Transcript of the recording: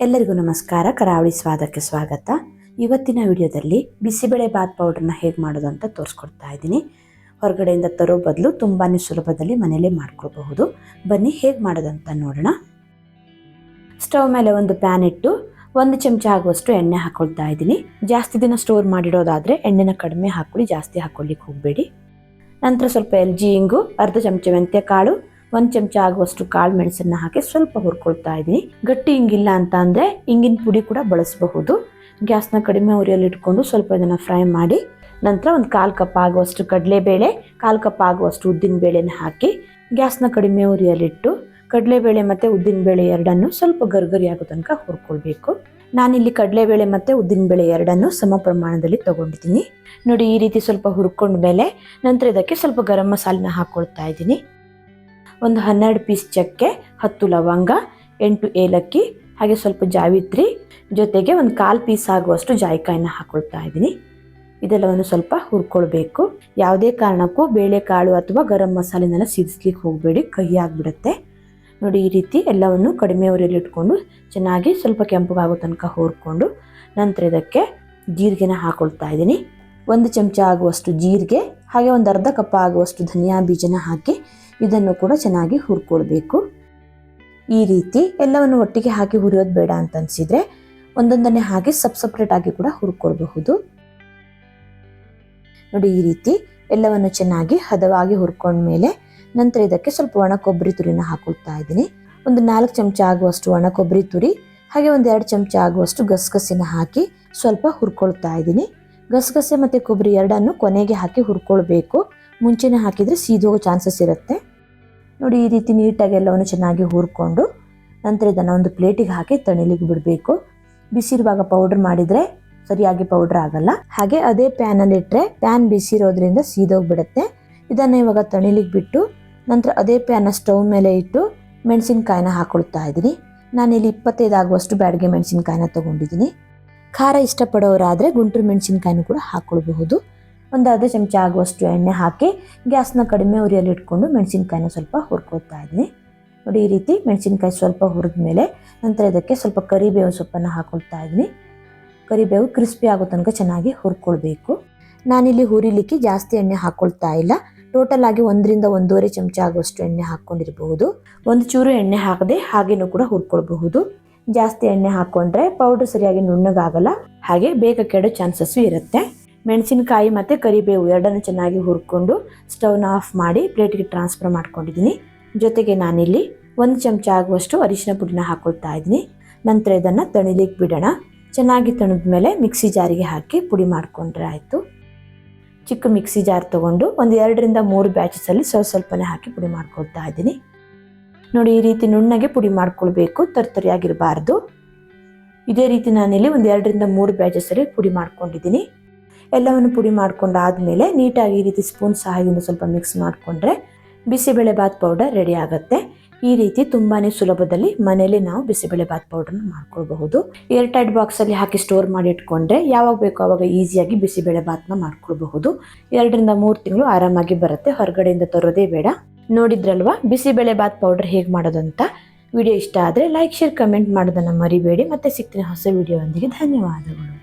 ಎಲ್ಲರಿಗೂ ನಮಸ್ಕಾರ. ಕರಾವಳಿ ಸ್ವಾದಕ್ಕೆ ಸ್ವಾಗತ. ಇವತ್ತಿನ ವಿಡಿಯೋದಲ್ಲಿ ಬಿಸಿಬೇಳೆ ಬಾತ್ ಪೌಡ್ರನ್ನ ಹೇಗೆ ಮಾಡೋದು ಅಂತ ತೋರಿಸ್ಕೊಡ್ತಾ ಇದ್ದೀನಿ. ಹೊರಗಡೆಯಿಂದ ತರೋ ಬದಲು ತುಂಬಾ ಸುಲಭದಲ್ಲಿ ಮನೇಲೇ ಮಾಡ್ಕೋಬಹುದು ಬನ್ನಿ ಹೇಗೆ ಮಾಡೋದು ಅಂತ ನೋಡೋಣ. ಸ್ಟವ್ ಮೇಲೆ ಒಂದು ಪ್ಯಾನ್ ಇಟ್ಟು ಒಂದು ಚಮಚ ಆಗುವಷ್ಟು ಎಣ್ಣೆ ಹಾಕೊಳ್ತಾ ಇದ್ದೀನಿ. ಜಾಸ್ತಿ ದಿನ ಸ್ಟೋರ್ ಮಾಡಿಡೋದಾದರೆ ಎಣ್ಣೆನ ಕಡಿಮೆ ಹಾಕೊಳ್ಳಿ ಜಾಸ್ತಿ ಹಾಕೊಳ್ಳಿಕ್ಕೆ ಹೋಗಬೇಡಿ. ನಂತರ ಸ್ವಲ್ಪ ಎಲ್ಜಿ, ಇಂಗು, ಅರ್ಧ ಚಮಚ ಮೆಂತ್ಯ ಕಾಳು ಒಂದು ಚಮಚ ಆಗುವಷ್ಟು ಕಾಳು ಮೆಣಸನ್ನ ಹಾಕಿ ಸ್ವಲ್ಪ ಹುರ್ಕೊಳ್ತಾ ಇದ್ದೀನಿ. ಗಟ್ಟಿ ಹಿಂಗಿಲ್ಲ ಅಂತ ಅಂದರೆ ಹಿಂಗಿನ ಪುಡಿ ಕೂಡ ಬಳಸಬಹುದು. ಗ್ಯಾಸ್ನ ಕಡಿಮೆ ಉರಿಯಲ್ಲಿ ಇಟ್ಕೊಂಡು ಸ್ವಲ್ಪ ಇದನ್ನು ಫ್ರೈ ಮಾಡಿ ನಂತರ ಒಂದು ಕಾಲು ಕಪ್ ಆಗುವಷ್ಟು ಕಡಲೆಬೇಳೆ, ಕಾಲು ಕಪ್ ಆಗುವಷ್ಟು ಉದ್ದಿನ ಬೇಳೆನ ಹಾಕಿ ಗ್ಯಾಸ್ನ ಕಡಿಮೆ ಉರಿಯಲ್ಲಿಟ್ಟು ಕಡಲೆಬೇಳೆ ಮತ್ತು ಉದ್ದಿನಬೇಳೆ ಎರಡನ್ನು ಸ್ವಲ್ಪ ಗರ್ಗರಿ ಆಗೋ ತನಕ ಹುರ್ಕೊಳ್ಬೇಕು. ನಾನಿಲ್ಲಿ ಕಡಲೆಬೇಳೆ ಮತ್ತು ಉದ್ದಿನಬೇಳೆ ಎರಡನ್ನು ಸಮ ಪ್ರಮಾಣದಲ್ಲಿ ತಗೊಂಡಿದ್ದೀನಿ. ನೋಡಿ ಈ ರೀತಿ ಸ್ವಲ್ಪ ಹುರ್ಕೊಂಡ ಮೇಲೆ ನಂತರ ಇದಕ್ಕೆ ಸ್ವಲ್ಪ ಗರಂ ಮಸಾಲೆನ ಹಾಕ್ಕೊಳ್ತಾ ಇದ್ದೀನಿ. ಒಂದು ಹನ್ನೆರಡು ಪೀಸ್ ಚಕ್ಕೆ, ಹತ್ತು ಲವಂಗ, ಎಂಟು ಏಲಕ್ಕಿ, ಹಾಗೆ ಸ್ವಲ್ಪ ಜಾವಿತ್ರಿ ಜೊತೆಗೆ ಒಂದು ಕಾಲು ಪೀಸ್ ಆಗುವಷ್ಟು ಜಾಯಿಕಾಯಿನ ಹಾಕೊಳ್ತಾ ಇದ್ದೀನಿ. ಇದೆಲ್ಲವನ್ನು ಸ್ವಲ್ಪ ಹುರ್ಕೊಳ್ಬೇಕು. ಯಾವುದೇ ಕಾರಣಕ್ಕೂ ಬೇಳೆಕಾಳು ಅಥವಾ ಗರಂ ಮಸಾಲೆನೆಲ್ಲ ಸಿಡಿಸ್ಲಿಕ್ಕೆ ಹೋಗಬೇಡಿ, ಕಹಿ ಆಗಿಬಿಡುತ್ತೆ. ನೋಡಿ, ಈ ರೀತಿ ಎಲ್ಲವನ್ನು ಕಡಿಮೆ ಉರಿಯಲ್ಲಿ ಇಟ್ಕೊಂಡು ಚೆನ್ನಾಗಿ ಸ್ವಲ್ಪ ಕೆಂಪಗಾಗೋ ತನಕ ಹುರ್ಕೊಂಡು ನಂತರ ಇದಕ್ಕೆ ಜೀರಿಗೆನ ಹಾಕೊಳ್ತಾ ಇದ್ದೀನಿ. ಒಂದು ಚಮಚ ಆಗುವಷ್ಟು ಜೀರಿಗೆ, ಹಾಗೆ ಒಂದು ಅರ್ಧ ಕಪ್ ಆಗುವಷ್ಟು ಧನಿಯಾ ಬೀಜನ ಹಾಕಿ ಇದನ್ನು ಕೂಡ ಚೆನ್ನಾಗಿ ಹುರ್ಕೊಳ್ಬೇಕು. ಈ ರೀತಿ ಎಲ್ಲವನ್ನು ಒಟ್ಟಿಗೆ ಹಾಕಿ ಹುರಿಯೋದು ಬೇಡ ಅಂತ ಅನಿಸಿದರೆ ಒಂದೊಂದನ್ನೇ ಹಾಗೆ ಸಬ್ ಸಪ್ರೇಟ್ ಆಗಿ ಕೂಡ ಹುರ್ಕೊಳ್ಬಹುದು. ನೋಡಿ ಈ ರೀತಿ ಎಲ್ಲವನ್ನು ಚೆನ್ನಾಗಿ ಹದವಾಗಿ ಹುರ್ಕೊಂಡ್ಮೇಲೆ ನಂತರ ಇದಕ್ಕೆ ಸ್ವಲ್ಪ ಒಣ ಕೊಬ್ಬರಿ ತುರಿನ ಹಾಕೊಳ್ತಾ ಇದ್ದೀನಿ. ಒಂದು ನಾಲ್ಕು ಚಮಚ ಆಗುವಷ್ಟು ಒಣ ಕೊಬ್ಬರಿ ತುರಿ, ಹಾಗೆ ಒಂದು ಎರಡು ಚಮಚ ಆಗುವಷ್ಟು ಗಸಗಸಿನ ಹಾಕಿ ಸ್ವಲ್ಪ ಹುರ್ಕೊಳ್ತಾ ಇದ್ದೀನಿ. ಗಸಗಸೆ ಮತ್ತು ಕೊಬ್ಬರಿ ಎರಡನ್ನು ಕೊನೆಗೆ ಹಾಕಿ ಹುರ್ಕೊಳ್ಬೇಕು. ಮುಂಚೆನೇ ಹಾಕಿದರೆ ಸೀದೋಗೋ ಚಾನ್ಸಸ್ ಇರುತ್ತೆ. ನೋಡಿ, ಈ ರೀತಿ ನೀಟಾಗಿ ಎಲ್ಲವನ್ನು ಚೆನ್ನಾಗಿ ಹುರ್ಕೊಂಡು ನಂತರ ಇದನ್ನು ಒಂದು ಪ್ಲೇಟಿಗೆ ಹಾಕಿ ತಣಿಲಿಗೆ ಬಿಡಬೇಕು. ಬಿಸಿರುವಾಗ ಪೌಡರ್ ಮಾಡಿದರೆ ಸರಿಯಾಗಿ ಪೌಡರ್ ಆಗಲ್ಲ. ಹಾಗೆ ಅದೇ ಪ್ಯಾನಲ್ಲಿ ಇಟ್ಟರೆ ಪ್ಯಾನ್ ಬಿಸಿರೋದ್ರಿಂದ ಸೀದೋಗ್ಬಿಡುತ್ತೆ. ಇದನ್ನು ಇವಾಗ ತಣಿಲಿಗೆ ಬಿಟ್ಟು ನಂತರ ಅದೇ ಪ್ಯಾನ ಸ್ಟವ್ ಮೇಲೆ ಇಟ್ಟು ಮೆಣಸಿನ್ಕಾಯಿನ ಹಾಕೊಳ್ತಾ ಇದ್ದೀನಿ. ನಾನಿಲ್ಲಿ ಇಪ್ಪತ್ತೈದು ಆಗುವಷ್ಟು ಬ್ಯಾಡಿಗೆ ಮೆಣಸಿನ್ಕಾಯಿನ ತೊಗೊಂಡಿದ್ದೀನಿ. ಖಾರ ಇಷ್ಟಪಡೋರಾದರೆ ಗುಂಟೂರು ಮೆಣಸಿನ್ಕಾಯಿನೂ ಕೂಡ ಹಾಕ್ಕೊಳ್ಬಹುದು ಒಂದು ಅರ್ಧ ಚಮಚ ಆಗುವಷ್ಟು ಎಣ್ಣೆ ಹಾಕಿ ಗ್ಯಾಸ್ನ ಕಡಿಮೆ ಉರಿಯಲ್ಲಿ ಇಟ್ಕೊಂಡು ಮೆಣಸಿನ್ಕಾಯಿನ ಸ್ವಲ್ಪ ಹುರ್ಕೋತಾ ಇದ್ದೀನಿ. ನೋಡಿ, ಈ ರೀತಿ ಮೆಣಸಿನ್ಕಾಯಿ ಸ್ವಲ್ಪ ಹುರಿದ ಮೇಲೆ ನಂತರ ಇದಕ್ಕೆ ಸ್ವಲ್ಪ ಕರಿಬೇವು ಸೊಪ್ಪನ್ನು ಹಾಕೊಳ್ತಾ ಇದ್ದೀನಿ. ಕರಿಬೇವು ಕ್ರಿಸ್ಪಿ ಆಗೋ ತನಕ ಚೆನ್ನಾಗಿ ಹುರ್ಕೊಳ್ಬೇಕು. ನಾನಿಲ್ಲಿ ಹುರಿಲಿಕ್ಕೆ ಜಾಸ್ತಿ ಎಣ್ಣೆ ಹಾಕ್ಕೊಳ್ತಾ ಇಲ್ಲ. ಟೋಟಲ್ ಆಗಿ ಒಂದರಿಂದ ಒಂದೂವರೆ ಚಮಚ ಆಗುವಷ್ಟು ಎಣ್ಣೆ ಹಾಕ್ಕೊಂಡಿರಬಹುದು. ಒಂದು ಚೂರು ಎಣ್ಣೆ ಹಾಕದೆ ಹಾಗೇನೂ ಕೂಡ ಹುರ್ಕೊಳ್ಬಹುದು. ಜಾಸ್ತಿ ಎಣ್ಣೆ ಹಾಕ್ಕೊಂಡ್ರೆ ಪೌಡರ್ ಸರಿಯಾಗಿ ನುಣ್ಣಗಾಗಲ್ಲ. ಹಾಗೆ ಬೇಗ ಕೆಡೋ ಚಾನ್ಸಸ್ಸು ಇರುತ್ತೆ. ಮೆಣಸಿನಕಾಯಿ ಮತ್ತು ಕರಿಬೇವು ಎರಡನ್ನು ಚೆನ್ನಾಗಿ ಹುರ್ಕೊಂಡು ಸ್ಟವ್ನ ಆಫ್ ಮಾಡಿ ಪ್ಲೇಟಿಗೆ ಟ್ರಾನ್ಸ್ಫರ್ ಮಾಡ್ಕೊಂಡಿದ್ದೀನಿ. ಜೊತೆಗೆ ನಾನಿಲ್ಲಿ ಒಂದು ಚಮಚ ಆಗುವಷ್ಟು ಅರಿಶಿನ ಪುಡಿನ ಹಾಕೊಳ್ತಾ ಇದ್ದೀನಿ. ನಂತರ ಇದನ್ನು ತಣಿಲಿಕ್ಕೆ ಬಿಡೋಣ. ಚೆನ್ನಾಗಿ ತಣಿದ ಮೇಲೆ ಮಿಕ್ಸಿ ಜಾರಿಗೆ ಹಾಕಿ ಪುಡಿ ಮಾಡಿಕೊಂಡ್ರೆ ಆಯಿತು. ಚಿಕ್ಕ ಮಿಕ್ಸಿ ಜಾರ್ ತೊಗೊಂಡು ಒಂದು ಎರಡರಿಂದ ಮೂರು ಬ್ಯಾಚಸಲ್ಲಿ ಸ್ವಲ್ಪ ಸ್ವಲ್ಪನೇ ಹಾಕಿ ಪುಡಿ ಮಾಡ್ಕೊಳ್ತಾ ಇದ್ದೀನಿ. ನೋಡಿ, ಈ ರೀತಿ ನುಣ್ಣಗೆ ಪುಡಿ ಮಾಡ್ಕೊಳ್ಬೇಕು. ತರ್ತರಿಯಾಗಿರಬಾರ್ದು. ಇದೇ ರೀತಿ ನಾನಿಲ್ಲಿ ಒಂದು ಎರಡರಿಂದ ಮೂರು ಬ್ಯಾಚಸಲ್ಲಿ ಪುಡಿ ಮಾಡ್ಕೊಂಡಿದ್ದೀನಿ. ಎಲ್ಲವನ್ನು ಪುಡಿ ಮಾಡ್ಕೊಂಡಾದಮೇಲೆ ನೀಟಾಗಿ ಈ ರೀತಿ ಸ್ಪೂನ್ ಸಹಾಯದಿಂದ ಸ್ವಲ್ಪ ಮಿಕ್ಸ್ ಮಾಡಿಕೊಂಡ್ರೆ ಬಿಸಿಬೇಳೆ ಬಾತ್ ಪೌಡರ್ ರೆಡಿ ಆಗುತ್ತೆ. ಈ ರೀತಿ ತುಂಬಾ ಸುಲಭದಲ್ಲಿ ಮನೆಯಲ್ಲಿ ನಾವು ಬಿಸಿಬೇಳೆ ಬಾತ್ ಪೌಡರ್ನ ಮಾಡ್ಕೊಳ್ಬಹುದು. ಏರ್ ಟೈಟ್ ಬಾಕ್ಸಲ್ಲಿ ಹಾಕಿ ಸ್ಟೋರ್ ಮಾಡಿ ಇಟ್ಕೊಂಡ್ರೆ ಯಾವಾಗ ಬೇಕೋ ಆವಾಗ ಈಸಿಯಾಗಿ ಬಿಸಿಬೇಳೆ ಬಾತ್ನ ಮಾಡ್ಕೊಳ್ಬಹುದು. ಎರಡರಿಂದ ಮೂರು ತಿಂಗಳು ಆರಾಮಾಗಿ ಬರುತ್ತೆ. ಹೊರಗಡೆಯಿಂದ ತರೋದೇ ಬೇಡ. ನೋಡಿದ್ರಲ್ವಾ? ಬಿಸಿಬೇಳೆ ಬಾತ್ ಪೌಡರ್ ಹೇಗೆ ಮಾಡೋದು ಅಂತ ವಿಡಿಯೋ ಇಷ್ಟ ಆದರೆ ಲೈಕ್ ಶೇರ್ ಕಮೆಂಟ್ ಮಾಡೋದನ್ನು ಮರಿಬೇಡಿ. ಮತ್ತೆ ಸಿಗ್ತೀನಿ ಹೊಸ ವಿಡಿಯೋ ಒಂದಿಗೆ ಧನ್ಯವಾದಗಳು.